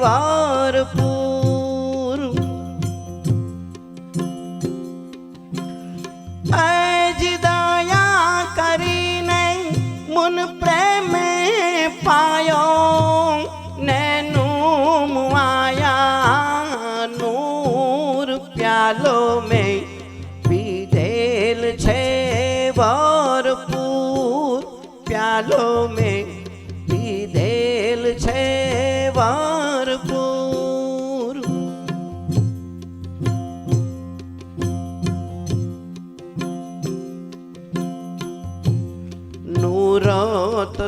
ભરપૂર અજ દયા કરીને મુન પ્રેમે પાયો નેનું માયા નૂર પ્યાલો મેં પીધેલ છે ભરપૂર પ્યાલો મેં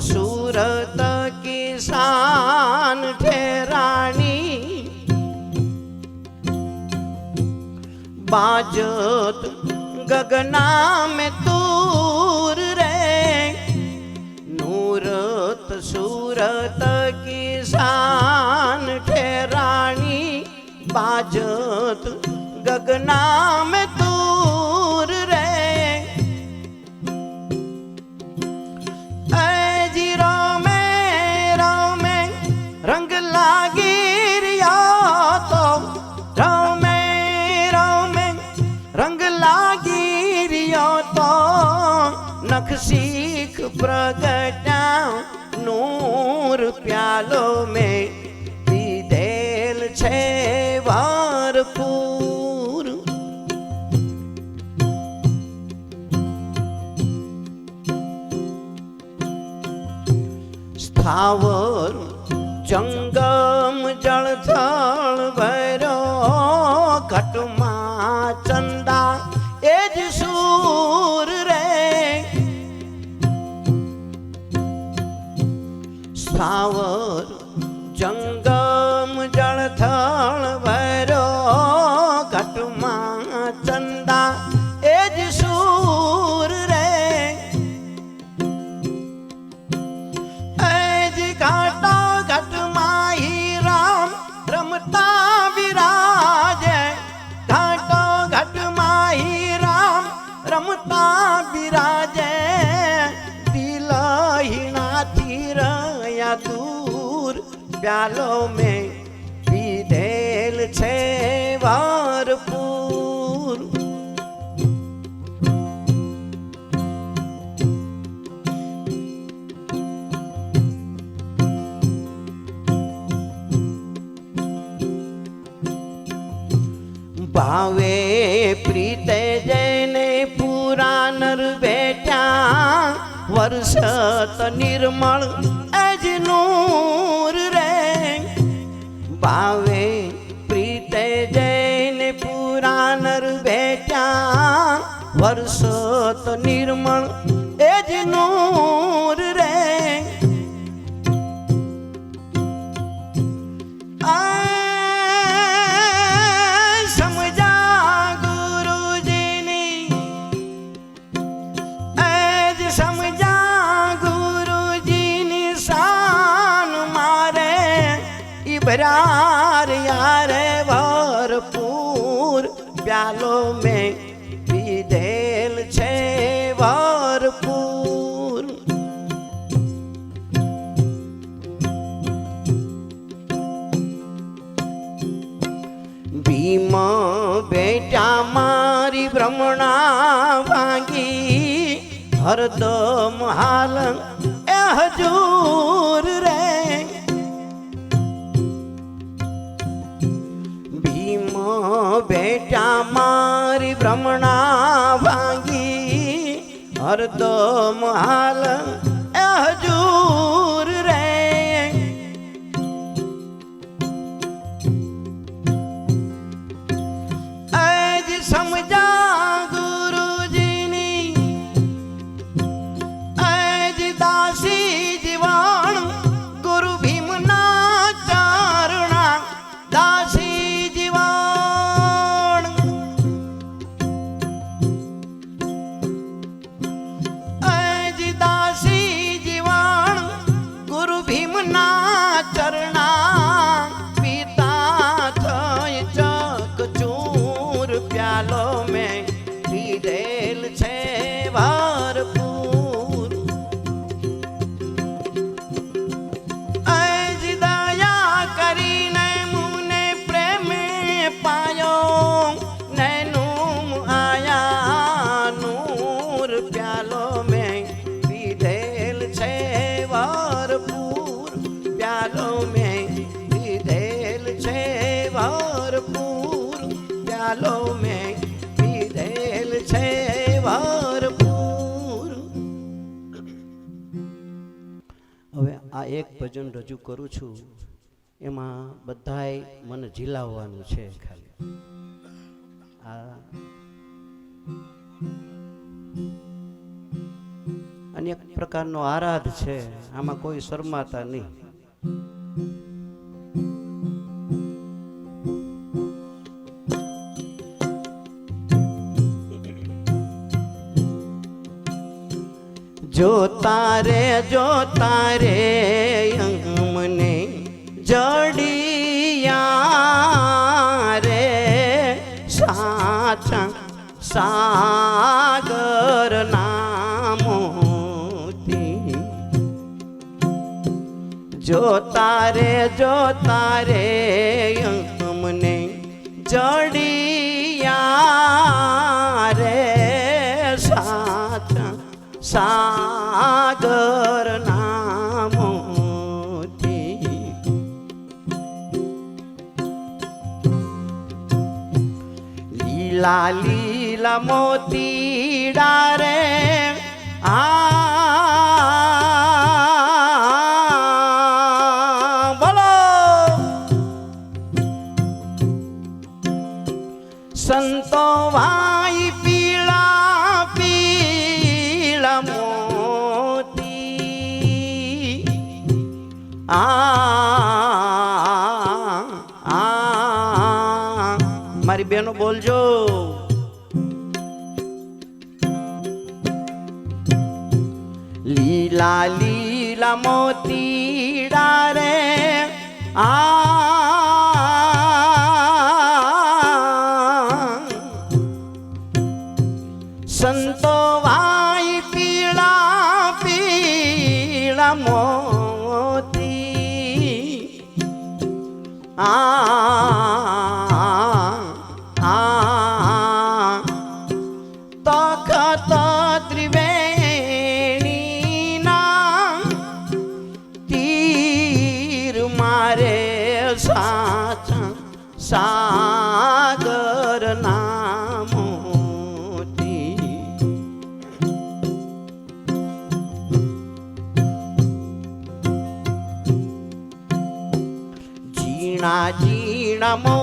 सूरत किसान ठेरानी बाजत गगना में तूर रे नूरत सूरत किसान ठेरानी बाजत गगना में શીખ નૂર પ્યાલો મેં પીધેલ છે ભરપૂર. સ્થાવર જંગમ જળથળ ભૈરો સ્થાવર ભાવે પ્રીતે જઈને પૂરા નર બેઠા. વર્ષત નિર્મળ અજ નૂર રે. ભાવે પ્રીતે જઈને પૂરા નર બેઠા. વર્ષત નિર્મળ એજ નૂર હરદમ હાલ. એ હજૂર રે. ભીમ બેટા મારી ભ્રમણા ભાંગી હરદમ હાલ. કરું છું, એમાં બધાય મને ઝીલાવવાનું છે ખાલી. આ એક પ્રકારનો આરાધ છે, આમાં કોઈ શરમાતા નહીં. જો તારે, જો રે સાગર નામોતી જોતા રે જોતા રે અમને જડિયા રે સાચા સાગર નામોતી લીલા લીલા મોતી ડારે આ બોલો. સંતો વાઈ પીળા પીળા મોતી આ. મારી બેનો બોલજો. લીલા મોતી ડારે આ સંતો વાય પીળા પીળા મોતી આ নামো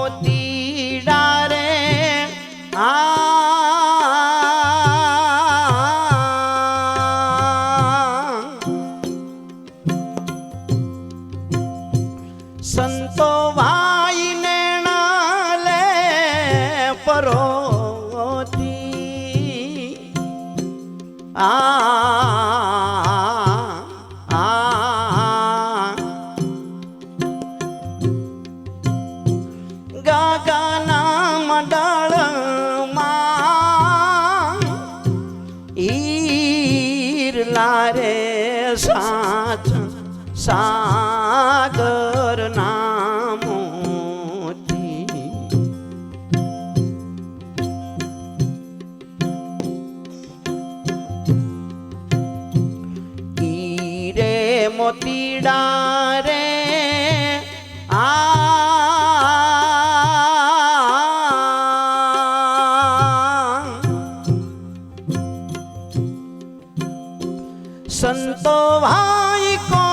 સંતો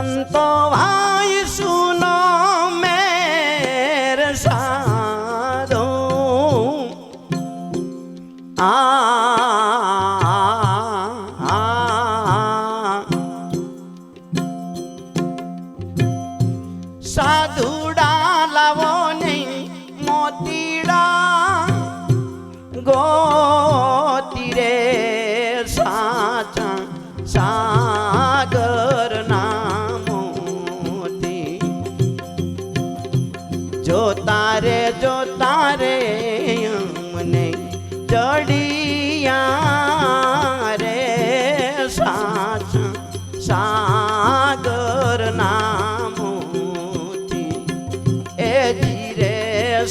સંતો ભાઈ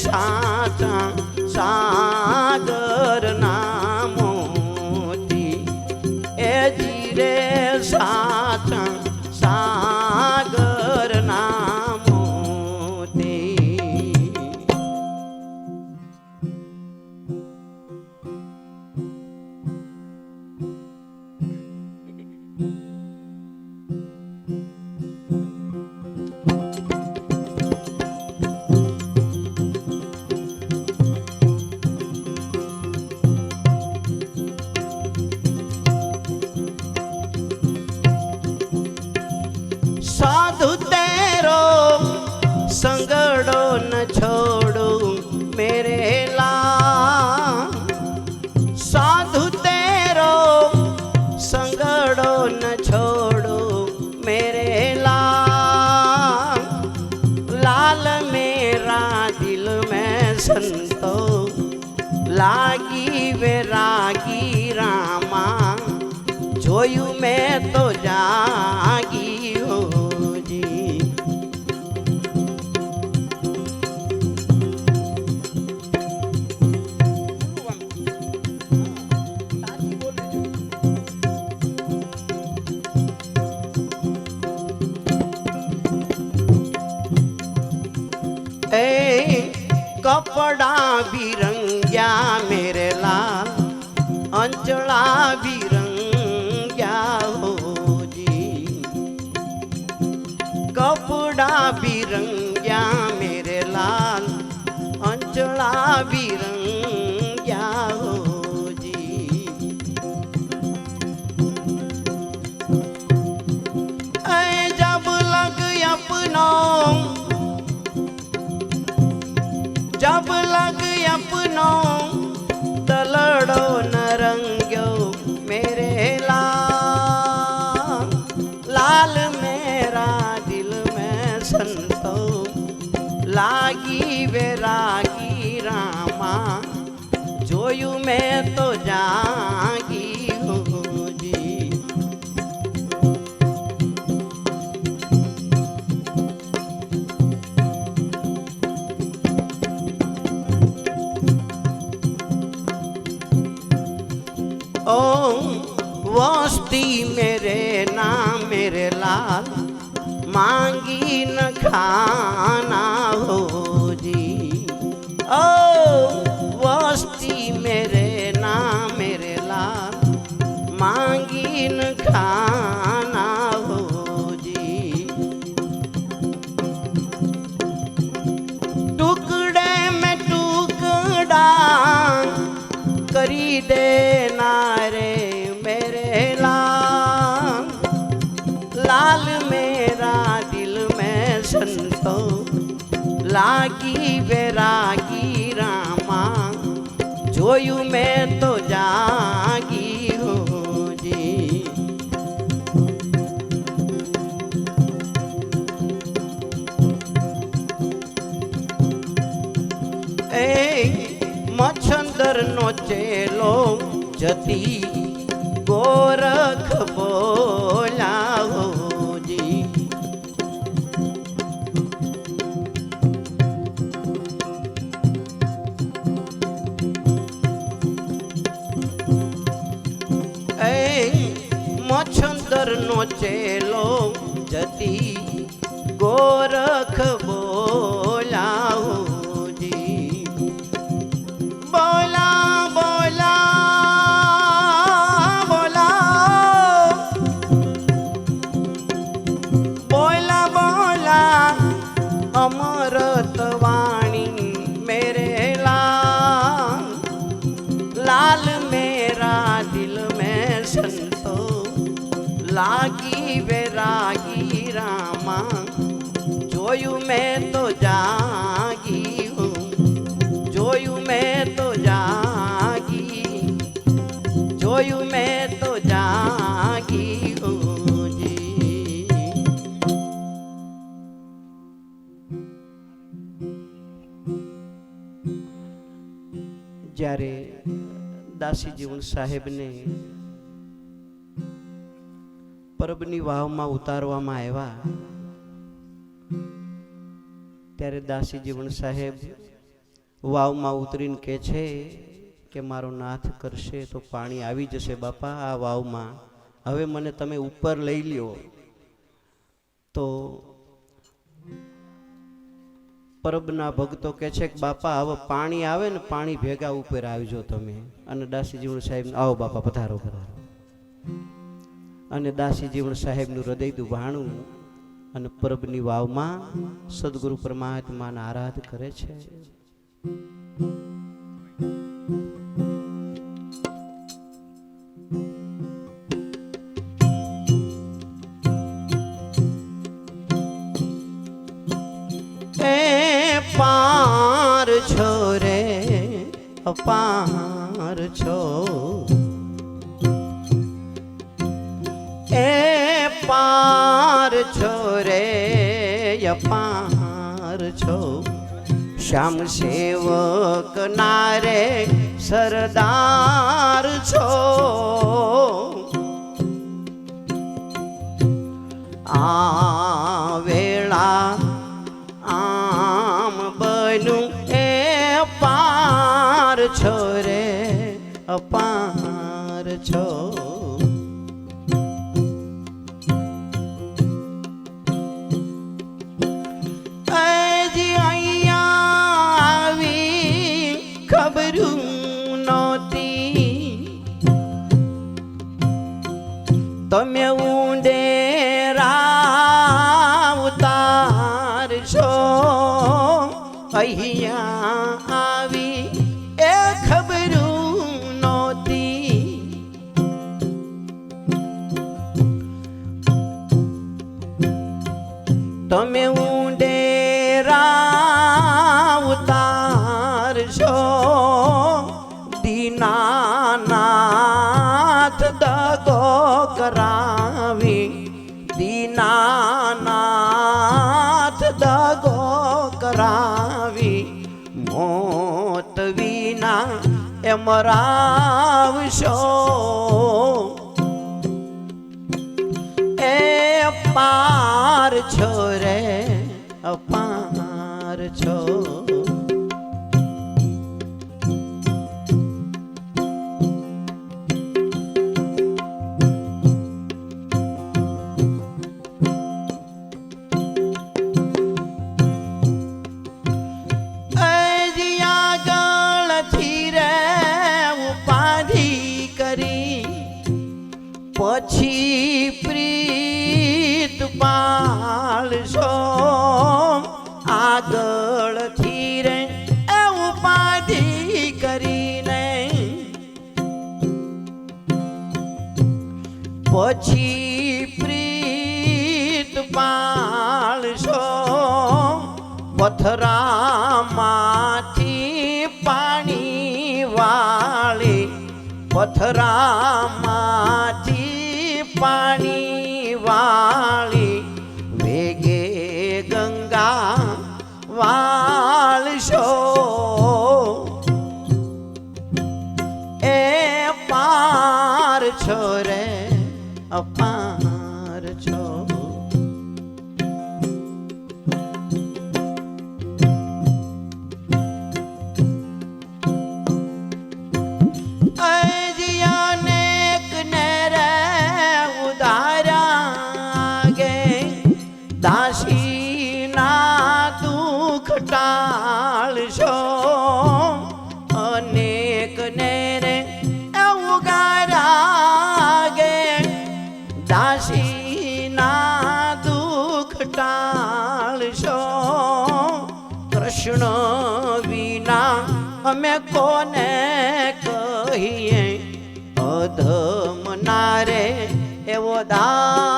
સાચા સાગર નામોતી એ જીરે સાચા સા આવે તો જા માંગી ન ખાના હોજી ઓ बैरागी रामा जोयू मैं तो जागी हो जी। ए मछंदर नो चेलो চেল તો જાગી જ્યારે દાસી જીવન સાહેબને પરબની વાવમાં ઉતારવામાં આવ્યા, ત્યારે દાસી જીવન સાહેબ વાવમાં ઉતરીને કહે છે કે મારો નાથ કરશે તો પાણી આવી જશે બાપા આ વાવમાં. હવે મને તમે ઉપર લઈ લ્યો. તો પરબના ભક્તો કહે છે કે, બાપા, હવે પાણી આવે ને પાણી ભેગા ઉપર આવજો તમે. અને દાસી જીવણ સાહેબ આવો બાપા, પધારો પધારો. અને દાસી જીવણ સાહેબનું હૃદય દુભાણું અને પરબની વાવમાં સદગુરુ પરમાત્માના આરાધ કરે છે. એમ પથરામાંથી પાણી વાળી ટાળશો કૃષ્ણ વિના અમે કોને કહીએ? અધમ નારે એવો દાર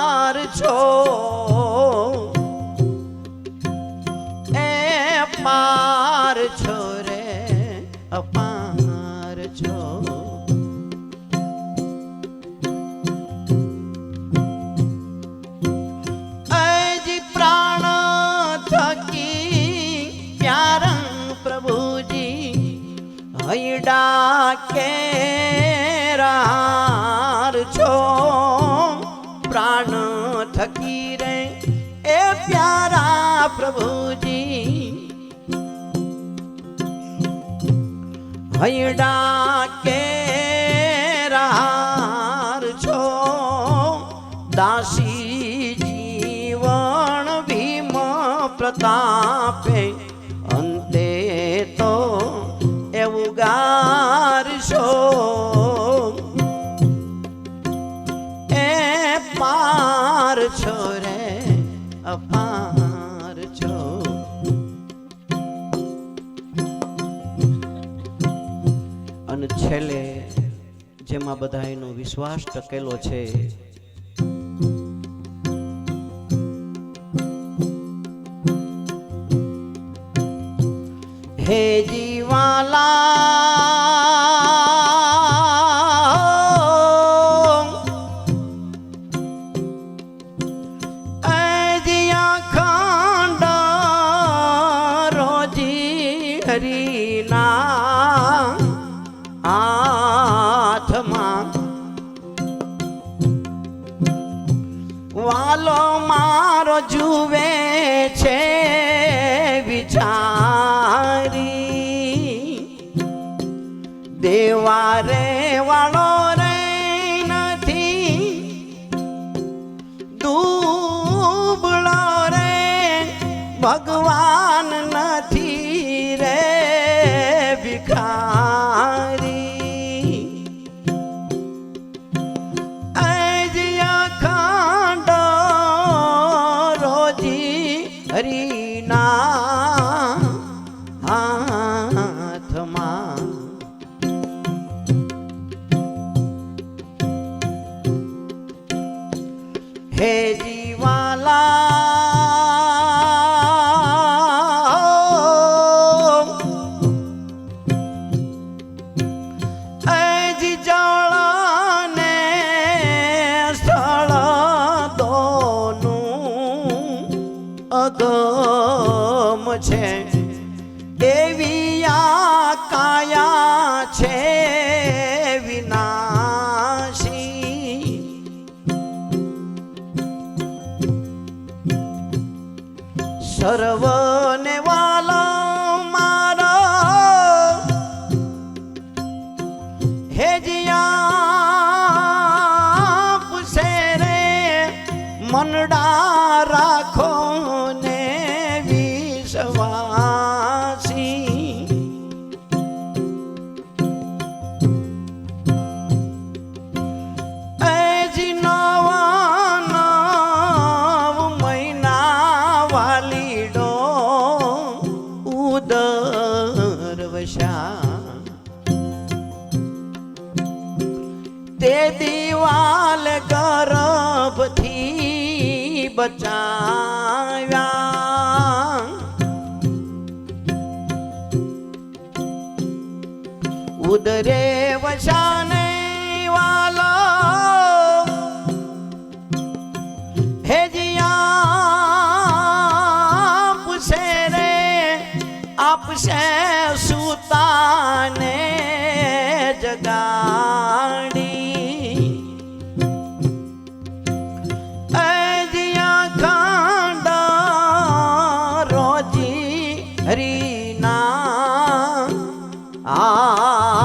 ભૈડા કે રાર છો. દાસી જીવન ભીમ પ્રતાપે મનમાં બધાનો વિશ્વાસ ટકેલો છે. હે જીવાલા એવા રે વાળો રે નથી. દુબળો રે ભગવાન બચાવ્યા. ઉદરે 啊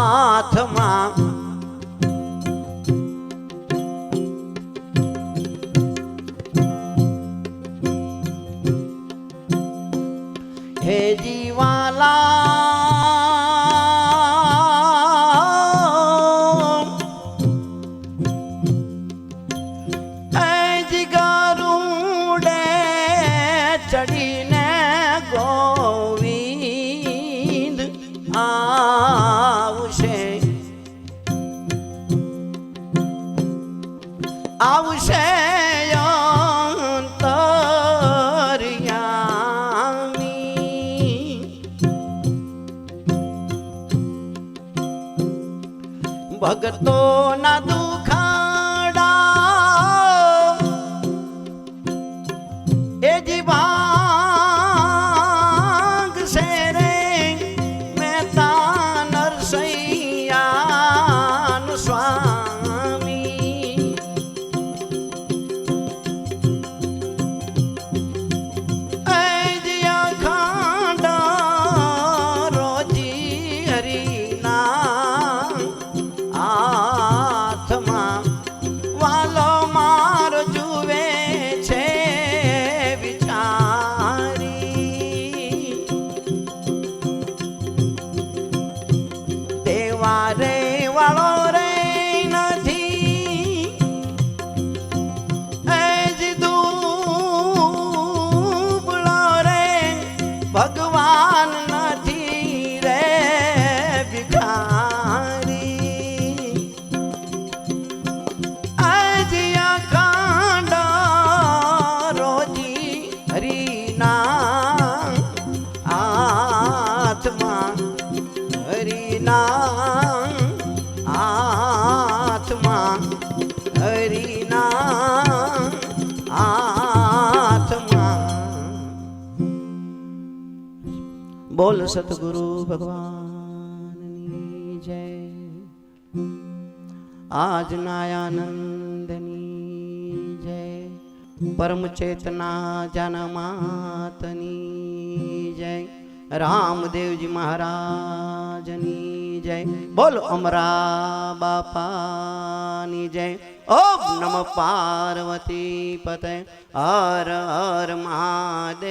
lugar todo. સતગુરુ ભગવાનની જય આજના આનંદની જય પરમ ચેતના જનમાતની જય રામદેવજી મહારાજની જય બોલો અમરા બાપાની જય ઓમ નમ પાર્વતી પતે હર હર મહાદેવ